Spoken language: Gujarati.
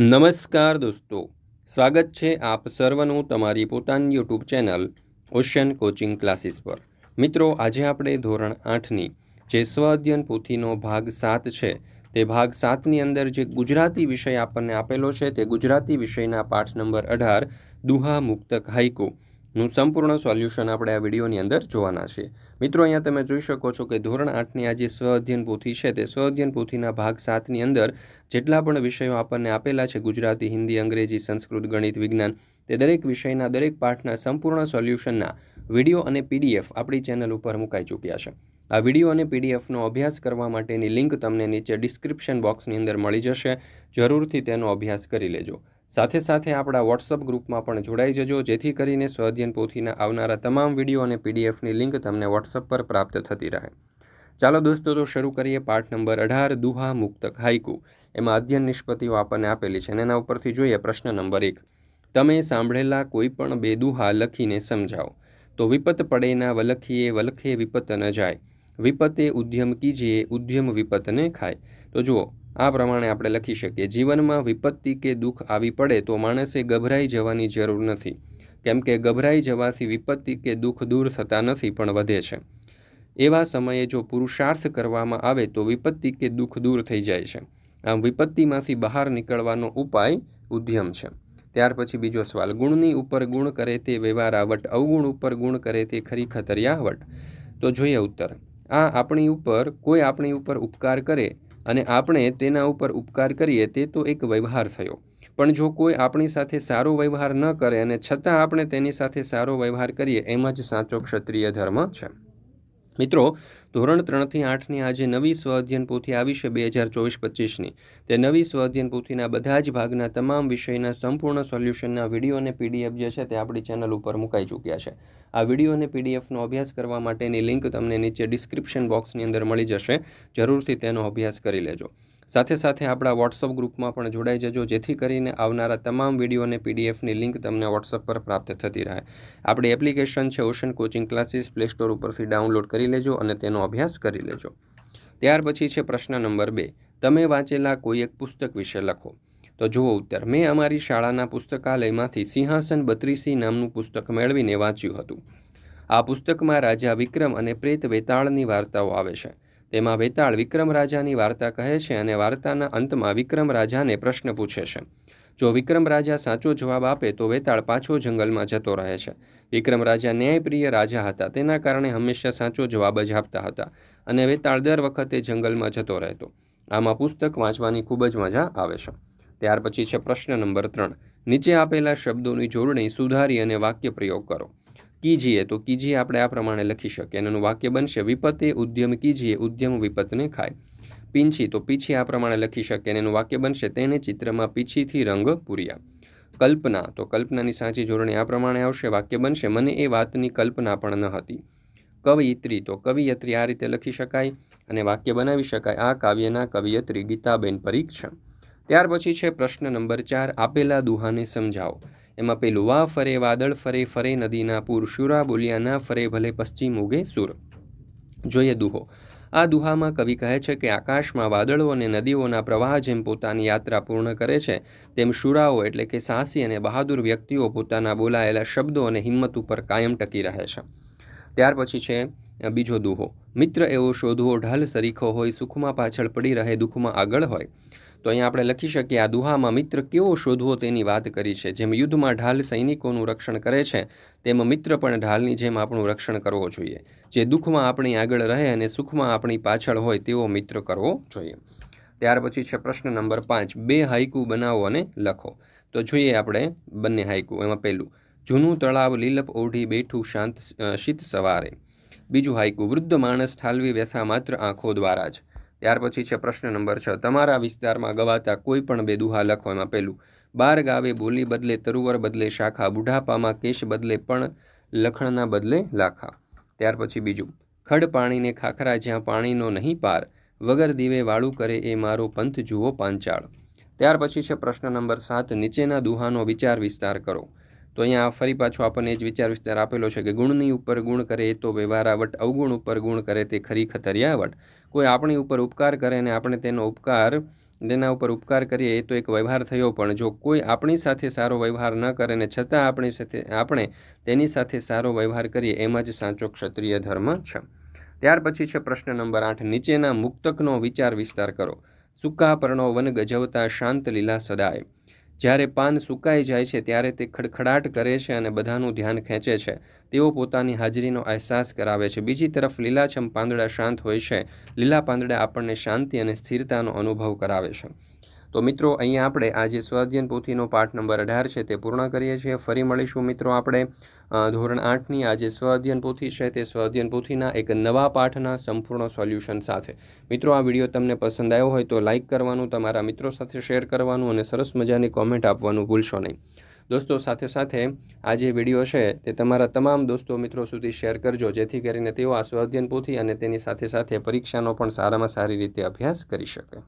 નમસ્કાર દોસ્તો. સ્વાગત છે આપ સર્વનું તમારી પોતાની YouTube channel Ocean Coaching Classes પર. મિત્રો, આજે આપણે ધોરણ આઠની જે સ્વ અધ્યયન પોથીનો ભાગ સાત છે, તે ભાગ સાતની અંદર જે ગુજરાતી વિષય આપણને આપેલો છે, તે ગુજરાતી વિષયના પાઠ નંબર અઢાર દુહા મુક્તક હાઈકુ નું સંપૂર્ણ સોલ્યુશન આપણે આ વિડીયોની અંદર જોવાના છીએ મિત્રો, અહીંયા તમે જોઈ શકો છો કે ધોરણ આઠની આ જે સ્વ અધ્યયન પોથી છે, તે સ્વ અધ્યયન પોથીના ભાગ સાતની અંદર જેટલા પણ વિષયો આપણને આપેલા છે, ગુજરાતી, હિન્દી, અંગ્રેજી, સંસ્કૃત, ગણિત, વિજ્ઞાન, તે દરેક વિષયના, દરેક પાઠના સંપૂર્ણ સોલ્યુશનના વીડિયો અને પીડીએફ આપણી ચેનલ ઉપર મુકાઈ ચૂક્યા છે. આ વીડિયો અને પીડીએફનો અભ્યાસ કરવા માટેની લિંક તમને નીચે ડિસ્ક્રિપ્શન બોક્સની અંદર મળી જશે. જરૂરથી તેનો અભ્યાસ કરી લેજો. સાથે સાથે આપણા વોટ્સઅપ ગ્રુપમાં પણ જોડાઈ જજો, જેથી કરીને સ્વઅધ્યયન પોથીના આવનારા તમામ વીડિયો અને પીડીએફની લિંક તમને વોટ્સઅપ પર પ્રાપ્ત થતી રહે. ચાલો દોસ્તો, તો શરૂ કરીએ પાઠ નંબર અઢાર, દુહા મુક્તક હાઈકુ એમાં અધ્યયન નિષ્પત્તિઓ આપણને આપેલી છે અને એના ઉપરથી જોઈએ પ્રશ્ન નંબર એક. તમે સાંભળેલા કોઈ પણ બે દુહા લખીને સમજાવો. તો વિપત પડેના વલખીએ, વલખે વિપત ન જાય. વિપતે ઉદ્યમ કીજીએ ઉદ્યમ વિપતને ખાય. તો જુઓ આ પ્રમાણે આપણે લખી શકીએ, જીવનમાં વિપત્તિ કે દુઃખ આવી પડે તો માણસે ગભરાઈ જવાની જરૂર નથી. કેમ કે ગભરાઈ જવાથી વિપત્તિ કે દુઃખ દૂર થતા નથી પણ વધે છે. એવા સમયે જો પુરુષાર્થ કરવામાં આવે તો વિપત્તિ કે દુઃખ દૂર થઈ જાય છે. આમ વિપત્તિમાંથી બહાર નીકળવાનો ઉપાય ઉદ્યમ છે. ત્યાર પછી બીજો સવાલ, ગુણની ઉપર ગુણ કરે તે વ્યવહારાવટ અવગુણ ઉપર ગુણ કરે તે ખરી ખતરિયાવટ તો જોઈએ ઉત્તર, આ આપણી ઉપર, કોઈ આપણી ઉપર ઉપકાર કરે અને આપણે તેના ઉપર ઉપકાર કરીએ તે તો એક વ્યવહાર થયો. પણ જો કોઈ આપણી સાથે સારો વ્યવહાર ન કરે અને છતાં આપણે તેની સાથે સારો વ્યવહાર કરીએ, એમ જ સાચો ક્ષત્રિય ધર્મ છે. મિત્રો, ધોરણ ત્રણથી આઠની આજે નવી સ્વ અધ્યયન પોથી આવી છે બે હજાર ચોવીસ પચીસની. તે નવી સ્વ અધ્યયન પોથીના બધા જ ભાગના તમામ વિષયના સંપૂર્ણ સોલ્યુશનના વીડિયો અને પીડીએફ જે છે તે આપણી ચેનલ ઉપર મુકાઈ ચૂક્યા છે. આ વીડિયો અને પીડીએફનો અભ્યાસ કરવા માટેની લિંક તમને નીચે ડિસ્ક્રિપ્શન બોક્સની અંદર મળી જશે. જરૂરથી તેનો અભ્યાસ કરી લેજો. સાથે સાથે આપણા વોટ્સઅપ ગ્રુપમાં પણ જોડાઈ જજો, જેથી કરીને આવનારા તમામ વીડિયો અને પીડીએફની લિંક તમને વોટ્સઅપ પર પ્રાપ્ત થતી રહે. આપણી એપ્લિકેશન છે Ocean Coaching Classes play store ઉપરથી ડાઉનલોડ કરી લેજો અને તેનો અભ્યાસ કરી લેજો. ત્યાર પછી છે પ્રશ્ન નંબર બે. તમે વાંચેલા કોઈ એક પુસ્તક વિશે લખો. તો જુઓ ઉત્તર. મેં અમારી શાળાના પુસ્તકાલયમાંથી સિંહાસન બત્રીસી નામનું પુસ્તક મેળવીને વાંચ્યું હતું. આ પુસ્તકમાં રાજા વિક્રમ અને પ્રેત વેતાળની વાર્તાઓ આવે છે. તેમાં વેતાળ વિક્રમ રાજાની વાર્તા કહે છે અને વાર્તાના અંતમાં વિક્રમ રાજાને પ્રશ્ન પૂછે છે. જો વિક્રમ રાજા સાચો જવાબ આપે તો વેતાળ પાછો જંગલમાં જતો રહે છે. વિક્રમ રાજા ન્યાયપ્રિય રાજા હતા. તેના કારણે હંમેશા સાચો જવાબ જ આપતા હતા અને વેતાળ દર વખતે જંગલમાં જતો રહેતો. આમાં પુસ્તક વાંચવાની ખૂબ જ મજા આવે છે. ત્યાર પછી છે પ્રશ્ન નંબર ત્રણ. નીચે આપેલા શબ્દોની જોડણી સુધારી અને વાક્ય પ્રયોગ કરો. કીજીએ, તો કીજીએ આપણે આ પ્રમાણે લખી શકીએ એનું વાક્ય બનશે વિપતે ઉદ્યમ, કીજીએ ઉદ્યમ વિપતને ખાય. પીંછી, તો પીછી આ પ્રમાણે લખી અને એનું વાક્ય બનશે, તેને ચિત્રમાં પીછીથી રંગ પૂર્યા. કલ્પના, તો કલ્પનાની સાચી જોડણી આ પ્રમાણે આવશે, વાક્ય બનશે, મને એ વાતની કલ્પના પણ ન હતી. કવિયત્રી, તો કવિયત્રી આ રીતે લખી શકાય અને વાક્ય બનાવી શકાય, આ કાવ્યના કવિયત્રી ગીતાબેન પરીક્ષા. ત્યાર પછી છે પ્રશ્ન નંબર ચાર, આપેલા દુહાને સમજાવો. એમાં પેલું, વા ફરે વાદળ, ફરે ફરે નદીના પૂર, શુરા બોલ્યા ના ફરે ભલે પશ્ચિમ ઉગે સુર. જોઈએ દુહો. આ દુહામાં કવિ કહે છે કે આકાશમાં વાદળો અને નદીઓના પ્રવાહ જેમ પોતાની યાત્રા પૂર્ણ કરે છે, તેમ શુરાઓ એટલે કે સાહસી અને બહાદુર વ્યક્તિઓ પોતાના બોલાયેલા શબ્દો અને હિંમત ઉપર કાયમ ટકી રહે છે. ત્યાર પછી છે બીજો દુહો. મિત્ર એવો શોધવો ઢાલ સરીખો હોય, સુખમાં પાછળ પડી રહે, દુઃખમાં આગળ હોય. તો અહીંયા આપણે લખી શકીએ, આ દુહામાં મિત્ર કેવો શોધવો તેની વાત કરી છે? જેમ યુદ્ધમાં ઢાલ સૈનિકોનું રક્ષણ કરે છે, તેમ મિત્ર પણ ઢાલની જેમ આપણું રક્ષણ કરવો જોઈએ. જે દુઃખમાં આપણી આગળ રહે અને સુખમાં આપણી પાછળ હોય તેવો મિત્ર કરવો જોઈએ. ત્યાર પછી છે પ્રશ્ન નંબર પાંચ, બે હાઈકુ બનાવો અને લખો. તો જોઈએ આપણે બંને હાઈકુ એમાં પહેલું, જૂનું તળાવ લીલપ ઓઢી બેઠું શાંત શીત સવારે. બીજું હાઈકુ વૃદ્ધ માણસ ઠાલવી વ્યથા માત્ર આંખો દ્વારા જ. ત્યાર પછી છે પ્રશ્ન નંબર છ. તમારા વિસ્તારમાં ગવાતા કોઈ પણ બે દુહા લખો એમાં પહેલું. બાર ગાવે બોલી બદલે, તરુવર બદલે, શાખા બુઢાપામાં કેશ બદલે, પણ લખણના બદલે લાખા. ત્યાર પછી બીજું. ખડ પાણીને ખાખરા જ્યાં પાણીનો નહીં પાર, વગર દીવે વાળું કરે એ મારો પંથ જુઓ પાંચાળ. ત્યાર પછી છે પ્રશ્ન નંબર સાત. નીચેના દુહાનો વિચાર વિસ્તાર કરો. તો અહીંયા ફરી પાછો આપણને જ વિચાર વિસ્તાર આપેલો છે કે ગુણની ઉપર ગુણ કરે એ તો વ્યવહારાવટ, અવગુણ ઉપર ગુણ કરે તે ખરી ખતરિયાવટ. કોઈ આપણી ઉપર ઉપકાર કરે અને આપણે તેનો ઉપકાર, તેના ઉપર ઉપકાર કરીએ એ તો એક વ્યવહાર થયો પણ જો કોઈ આપણી સાથે સારો વ્યવહાર ન કરે ને છતાં આપણી સાથે, આપણે તેની સાથે સારો વ્યવહાર કરીએ, એમાં જ સાચો ક્ષત્રિય ધર્મ છે. ત્યાર પછી છે પ્રશ્ન નંબર આઠ, નીચેના મુક્તકનો વિચાર વિસ્તાર કરો. સુકા પર્ણો વન ગજવતા શાંત લીલા સદાય. જ્યારે પાન સુકાઈ જાય છે ત્યારે તે ખડખડાટ કરે છે અને બધાનું ધ્યાન ખેંચે છે. તેઓ પોતાની હાજરીનો અહેસાસ કરાવે છે. બીજી તરફ લીલાછમ પાંદડા શાંત હોય છે. લીલા પાંદડા આપણને શાંતિ અને સ્થિરતાનો અનુભવ કરાવે છે. તો મિત્રો, અહીંયા આપણે આ જે સ્વાધ્યન પોથીનો પાઠ નંબર અઢાર છે તે પૂર્ણ કરીએ છીએ. ફરી મળીશું મિત્રો આપણે ધોરણ આઠની આ જે સ્વાધ્યન પોથી છે તે સ્વાધ્યન પોથીના એક નવા પાઠના સંપૂર્ણ સોલ્યુશન સાથે. મિત્રો, આ વીડિયો તમને પસંદ આવ્યો હોય તો લાઇક કરવાનું, તમારા મિત્રો સાથે શેર કરવાનું અને સરસ મજાની કોમેન્ટ આપવાનું ભૂલશો નહીં. દોસ્તો, સાથે સાથે આ જે વીડિયો છે તે તમારા તમામ દોસ્તો મિત્રો સુધી શેર કરજો, જેથી કરીને તેઓ આ સ્વાધ્યન પોથી અને તેની સાથે સાથે પરીક્ષાનો પણ સારામાં સારી રીતે અભ્યાસ કરી શકે.